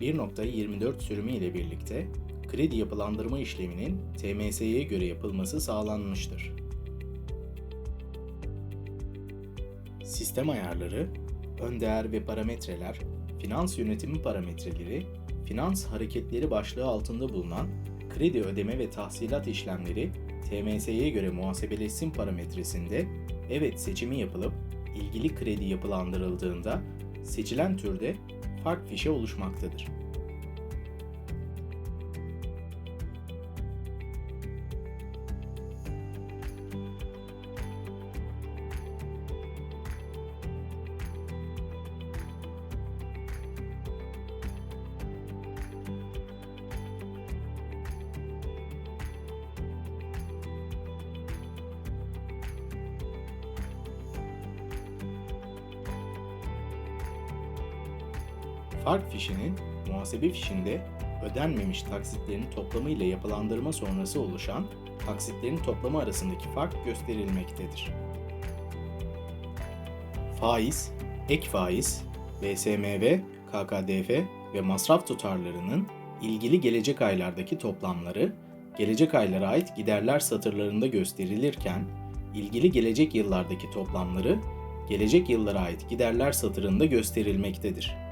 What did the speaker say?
1.24 sürümü ile birlikte kredi yapılandırma işleminin TMS'ye göre yapılması sağlanmıştır. Sistem ayarları, ön değer ve parametreler, finans yönetimi parametreleri, finans hareketleri başlığı altında bulunan kredi ödeme ve tahsilat işlemleri TMS'ye göre muhasebeleşsin parametresinde evet seçimi yapılıp ilgili kredi yapılandırıldığında seçilen türde fark fişe oluşmaktadır. Fark fişinin muhasebe fişinde ödenmemiş taksitlerin toplamı ile yapılandırma sonrası oluşan taksitlerin toplamı arasındaki fark gösterilmektedir. Faiz, ek faiz, BSMV, KKDF ve masraf tutarlarının ilgili gelecek aylardaki toplamları gelecek aylara ait giderler satırlarında gösterilirken ilgili gelecek yıllardaki toplamları gelecek yıllara ait giderler satırında gösterilmektedir.